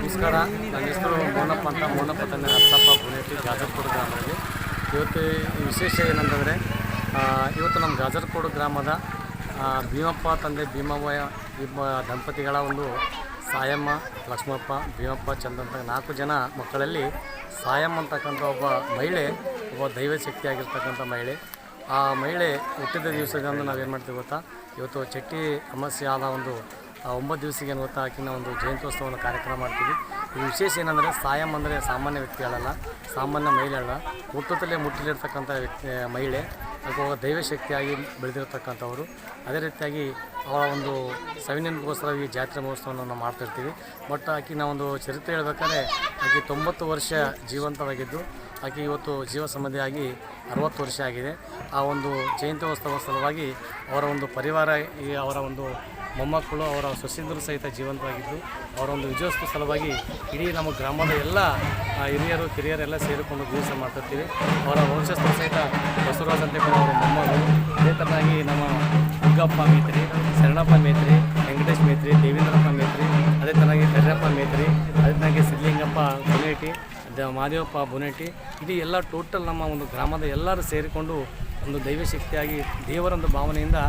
ನಮಸ್ಕಾರ. ನನ್ನ ಹೆಸರು ಮೋನಪ್ಪ ಅಂತ. ಮೋನಪ್ಪ ತಂದೆ ನರಸಪ್ಪ ಬುನೇಟಿ ಜಾಜರ್ಕೋಡು ಗ್ರಾಮದಲ್ಲಿ. ಇವತ್ತು ವಿಶೇಷ ಏನಂತಂದರೆ ಇವತ್ತು ನಮ್ಮ ಜಾಜರ್ಕೋಡು ಗ್ರಾಮದ ಭೀಮಪ್ಪ ತಂದೆ ಭೀಮವ್ವ ಭೀಮ ದಂಪತಿಗಳ ಒಂದು ಸಾಯಮ್ಮ, ಲಕ್ಷ್ಮಪ್ಪ, ಭೀಮಪ್ಪ, ಚಂದಂತ ನಾಲ್ಕು ಜನ ಮಕ್ಕಳಲ್ಲಿ ಸಾಯಮ್ಮ ಅಂತಕ್ಕಂಥ ಒಬ್ಬ ಮಹಿಳೆ, ಒಬ್ಬ ದೈವ ಶಕ್ತಿಯಾಗಿರ್ತಕ್ಕಂಥ ಮಹಿಳೆ. ಆ ಮಹಿಳೆ ಹುಟ್ಟಿದ ದಿವಸದಿಂದ ನಾವೇನು ಮಾಡ್ತೀವಿ ಗೊತ್ತಾ? ಇವತ್ತು ಚಟ್ಟಿ ಅಮಾಸ್ಯೆ ಆದ ಒಂದು ಒಂಬತ್ತು ದಿವಸಕ್ಕೆ ಏನು ಗೊತ್ತಾ ಆಕಿನ ಒಂದು ಜಯಂತ್ಯೋತ್ಸವವನ್ನು ಕಾರ್ಯಕ್ರಮ ಮಾಡ್ತೀವಿ. ಇದು ವಿಶೇಷ ಏನಂದರೆ ಸಾಯಂ ಅಂದರೆ ಸಾಮಾನ್ಯ ವ್ಯಕ್ತಿ ವ್ಯಕ್ತಿಗಳಲ್ಲ, ಸಾಮಾನ್ಯ ಮಹಿಳೆ ಅಲ್ಲ ಹುಟ್ಟುತ್ತಲೇ ಮುಟ್ಟಿಲಿರ್ತಕ್ಕಂಥ ವ್ಯಕ್ತಿ ಮಹಿಳೆ ಅಥವಾ ದೈವಶಕ್ತಿಯಾಗಿ ಬೆಳೆದಿರ್ತಕ್ಕಂಥವರು. ಅದೇ ರೀತಿಯಾಗಿ ಅವಳ ಒಂದು ಸವಿನೆನಪಿಗೋಸ್ಕರ ಈ ಜಾತ್ರೆ ಮಹೋತ್ಸವವನ್ನು ನಾವು ಮಾಡ್ತಿರ್ತೀವಿ. ಬಟ್ ಆಕಿನ ಒಂದು ಚರಿತ್ರೆ ಹೇಳ್ಬೇಕಾದ್ರೆ, ಆಕೆ ತೊಂಬತ್ತು ವರ್ಷ ಜೀವಂತವಾಗಿದ್ದು, ಆಕೆ ಇವತ್ತು ಜೀವ ಸಂಬಂಧಿಯಾಗಿ ಅರವತ್ತು ವರ್ಷ ಆಗಿದೆ. ಆ ಒಂದು ಜಯಂತ್ಯೋತ್ಸವ ಸಲುವಾಗಿ ಅವರ ಒಂದು ಪರಿವಾರ, ಈ ಅವರ ಒಂದು ಮೊಮ್ಮಕ್ಕಳು ಅವರ ಸೊಸೆಂದರು ಸಹಿತ ಜೀವಂತವಾಗಿದ್ದು ಅವರ ಒಂದು ವಿಜಯೋತ್ಸವ ಸಲುವಾಗಿ ಇಡೀ ನಮ್ಮ ಗ್ರಾಮದ ಎಲ್ಲ ಹಿರಿಯರು, ಕಿರಿಯರೆಲ್ಲ ಸೇರಿಕೊಂಡು ದಿವಸ ಮಾಡ್ತಿರ್ತೀವಿ. ಅವರ ವಂಶಸ್ಥರು ಸಹಿತ ಬಸವರಾಜ್ ಅಂತ ಅವರ ಮೊಮ್ಮಗಳು, ಅದೇ ಥರನಾಗಿ ನಮ್ಮ ದುಗ್ಗಪ್ಪ ಮೇತ್ರಿ, ಶರಣಪ್ಪ ಮೇತ್ರಿ, ವೆಂಕಟೇಶ್ ಮೇತ್ರಿ, ದೇವೇಂದ್ರಪ್ಪ ಮೇತ್ರಿ, ಅದೇ ಥರನಾಗಿ ಕರ್ಯಪ್ಪ ಮೇತ್ರಿ, ಅದೇ ಥರನಾಗಿ ಸಿದ್ಧಲಿಂಗಪ್ಪ ಬುನೇಟಿ ದ, ಮಾದೇವಪ್ಪ ಬುನೇಟಿ ಇಡೀ ಎಲ್ಲ ಟೋಟಲ್ ನಮ್ಮ ಒಂದು ಗ್ರಾಮದ ಎಲ್ಲರೂ ಸೇರಿಕೊಂಡು ಒಂದು ದೈವ ಶಕ್ತಿಯಾಗಿ ದೇವರೊಂದು ಭಾವನೆಯಿಂದ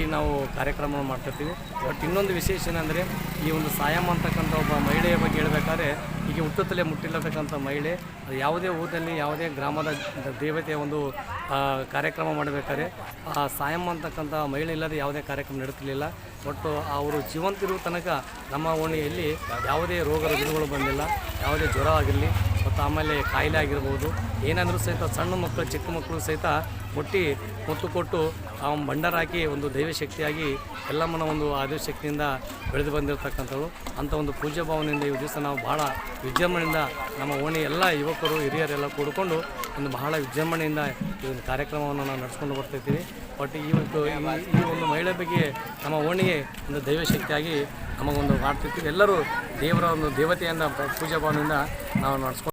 ಈ ನಾವು ಕಾರ್ಯಕ್ರಮವನ್ನು ಮಾಡ್ತಿರ್ತೀವಿ. ಬಟ್ ಇನ್ನೊಂದು ವಿಶೇಷ ಏನಂದರೆ, ಈ ಒಂದು ಸಾಯಮ್ಮ ಅಂತಕ್ಕಂಥ ಒಬ್ಬ ಮಹಿಳೆಯ ಬಗ್ಗೆ ಹೇಳಬೇಕಾದ್ರೆ ಈಗ ಹುಟ್ಟುತ್ತಲೇ ಮುಟ್ಟಿಲ್ಲತಕ್ಕಂಥ ಮಹಿಳೆ ಯಾವುದೇ ಊರಲ್ಲಿ ಯಾವುದೇ ಗ್ರಾಮದ ದೇವತೆಯ ಒಂದು ಕಾರ್ಯಕ್ರಮ ಮಾಡಬೇಕಾದ್ರೆ, ಆ ಸಾಯಮ್ಮ ಅಂತಕ್ಕಂಥ ಮಹಿಳೆ ಇಲ್ಲದೆ ಯಾವುದೇ ಕಾರ್ಯಕ್ರಮ ನಡೆಸಲಿಲ್ಲ. ಒಟ್ಟು ಅವರು ಜೀವಂತಿರುವ ತನಕ ನಮ್ಮ ಓಣಿಯಲ್ಲಿ ಯಾವುದೇ ರೋಗ ರುಜಿನಗಳು ಬಂದಿಲ್ಲ, ಯಾವುದೇ ಜ್ವರ ಆಗಿರಲಿ ಮತ್ತು ಆಮೇಲೆ ಕಾಯಿಲೆ ಆಗಿರ್ಬೋದು, ಏನಾದರೂ ಸಹಿತ ಸಣ್ಣ ಮಕ್ಕಳು, ಚಿಕ್ಕ ಮಕ್ಕಳು ಸಹಿತ ಮುಟ್ಟಿ ಮುತ್ತು ಕೊಟ್ಟು ಆ ಭಂಡಾರ ಹಾಕಿ ಒಂದು ದೈವ ಶಕ್ತಿಯಾಗಿ ಎಲ್ಲಮ್ಮನ ಒಂದು ಆದಿವ ಶಕ್ತಿಯಿಂದ ಬೆಳೆದು ಬಂದಿರತಕ್ಕಂಥವ್ರು. ಅಂಥ ಒಂದು ಪೂಜೆ ಭಾವನೆಯಿಂದ ಈ ದಿವಸ ನಾವು ಭಾಳ ವಿಜೃಂಭಣೆಯಿಂದ ನಮ್ಮ ಓಣಿ ಎಲ್ಲ ಯುವಕರು, ಹಿರಿಯರೆಲ್ಲ ಕೂಡಿಕೊಂಡು ಒಂದು ಬಹಳ ವಿಜೃಂಭಣೆಯಿಂದ ಈ ಒಂದು ಕಾರ್ಯಕ್ರಮವನ್ನು ನಾವು ನಡೆಸ್ಕೊಂಡು ಬರ್ತಿದ್ದೀವಿ ಬಟ್ ಇವತ್ತು ಒಂದು ಈ ಒಂದು ಮಹಿಳೆ ಬಗ್ಗೆ ನಮ್ಮ ಓಣಿಗೆ ಒಂದು ದೈವ ಶಕ್ತಿಯಾಗಿ ನಮಗೊಂದು ಮಾಡ್ತಿರ್ತೀವಿ. ಎಲ್ಲರೂ ದೇವರ ಒಂದು ದೇವತೆಯಿಂದ ಪೂಜಾ ಭಾವನೆಯಿಂದ ನಾವು ನಡೆಸ್ಕೊಂಡು